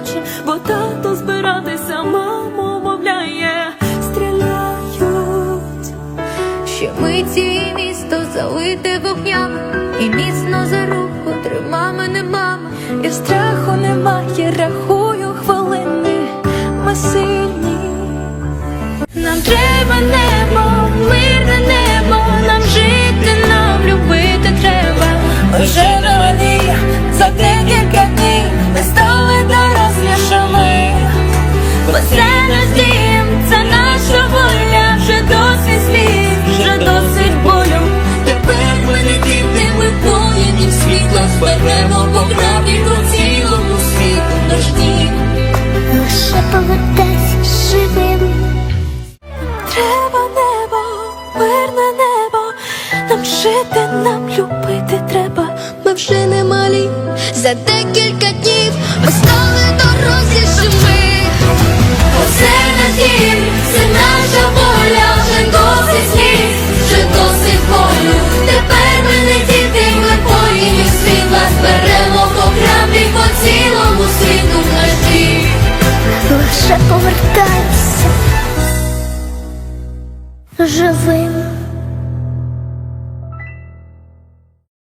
не. Бо тато збиратися, маму мовляє, стріляють. Ще миті місто залите вогнями, і міцно за руку трима мене мама. І страху немає, рахую хвилини, ми сильні. Нам треба небо, мирне небо, нам жити, нам любити треба. Ми вже не малі, за декілька днів ми стали дорослішими. Оце наш дім, це наша воля, вже досить сліз, вже досить болю. Тепер ми не діти, ми воїнів світла зберемо по граблі по цілому світу наш дім. Лише повертайся живим.